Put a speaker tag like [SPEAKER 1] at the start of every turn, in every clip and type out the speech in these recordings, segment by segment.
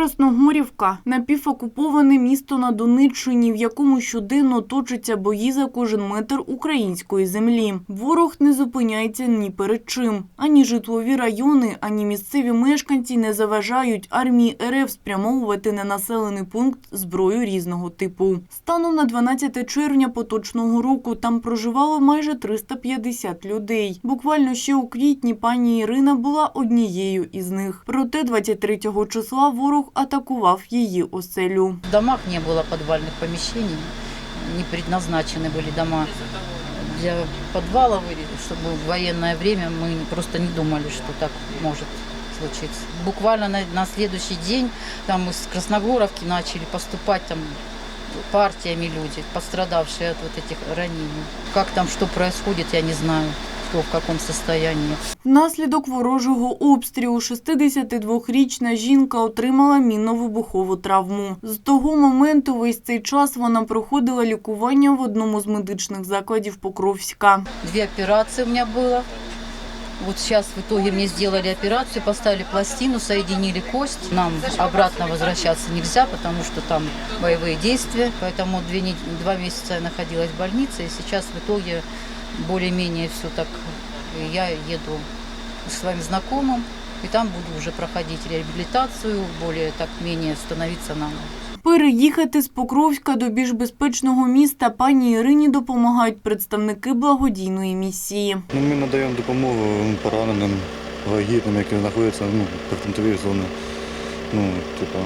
[SPEAKER 1] Красногорівка напівокуповане місто на Донеччині, в якому щоденно точаться бої за кожен метр української землі. Ворог не зупиняється ні перед чим. Ані житлові райони, ані місцеві мешканці не заважають армії РФ спрямовувати на населений пункт зброю різного типу. Станом на 12 червня поточного року там проживало майже 350 людей. Буквально ще у квітні пані Ірина була однією із них. Проте 23 числа ворог атакував її оселю.
[SPEAKER 2] В домах не было подвальных помещений, не предназначены были дома для или чтобы в военное время мы просто не думали, что так может случиться. Буквально на, на следующий день там из Красногоровки начали поступать там партиями люди, пострадавшие от вот этих ранений. Как там что происходит, я не знаю, кто в каком состоянии.
[SPEAKER 1] Внаслідок ворожого обстрілу 62-річна жінка отримала мінно-вибухову травму. З того моменту весь цей час вона проходила лікування в одному з медичних закладів Покровська.
[SPEAKER 2] Дві операції у мене было. Вот сейчас в итоге мне сделали операцию, поставили пластину, соединили кость. Нам обратно возвращаться нельзя, потому что там боевые действия. Поэтому две, два месяца я находилась в больнице. И сейчас в итоге более-менее все так. Я еду к своим знакомым. И там буду уже проходить реабилитацию, более так-менее становиться на ноги.
[SPEAKER 1] Переїхати з Покровська до більш безпечного міста пані Ірині допомагають представники благодійної місії.
[SPEAKER 3] Ну, ми надаємо допомогу пораненим, вагітним, які знаходяться ну, в прифронтовій зоні. Ну, типу,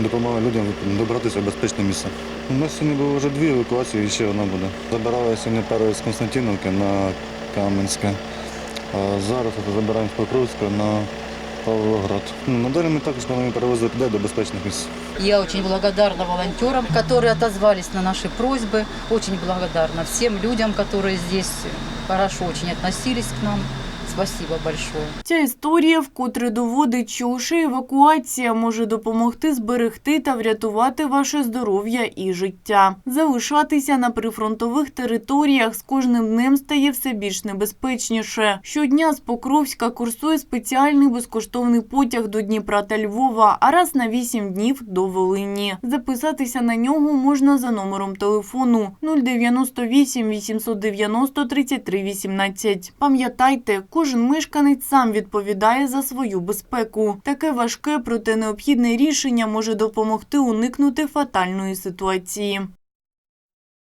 [SPEAKER 3] допомагаємо людям добратися в безпечне місце. У нас сьогодні було вже дві евакуації, і ще одна буде. Забирали сьогодні пару з Константиновки на Кам'янське, а зараз забираємо з Покровська на Павлоград. Ну, надалі ми також плануємо перевозити людей до безпечних місць.
[SPEAKER 2] Я очень благодарна волонтерам, которые отозвались на наши просьбы. Очень благодарна всем людям, которые здесь хорошо очень относились к нам. Спасибо большое.
[SPEAKER 1] Ця історія вкотре доводить, що лише евакуація може допомогти зберегти та врятувати ваше здоров'я і життя. Залишатися на прифронтових територіях з кожним днем стає все більш небезпечніше. Щодня з Покровська курсує спеціальний безкоштовний потяг до Дніпра та Львова, а раз на 8 днів до Волині. Записатися на нього можна за номером телефону 098 890 33 18. Пам'ятайте, кожен мешканець сам відповідає за свою безпеку. Таке важке, проте необхідне рішення може допомогти уникнути фатальної ситуації.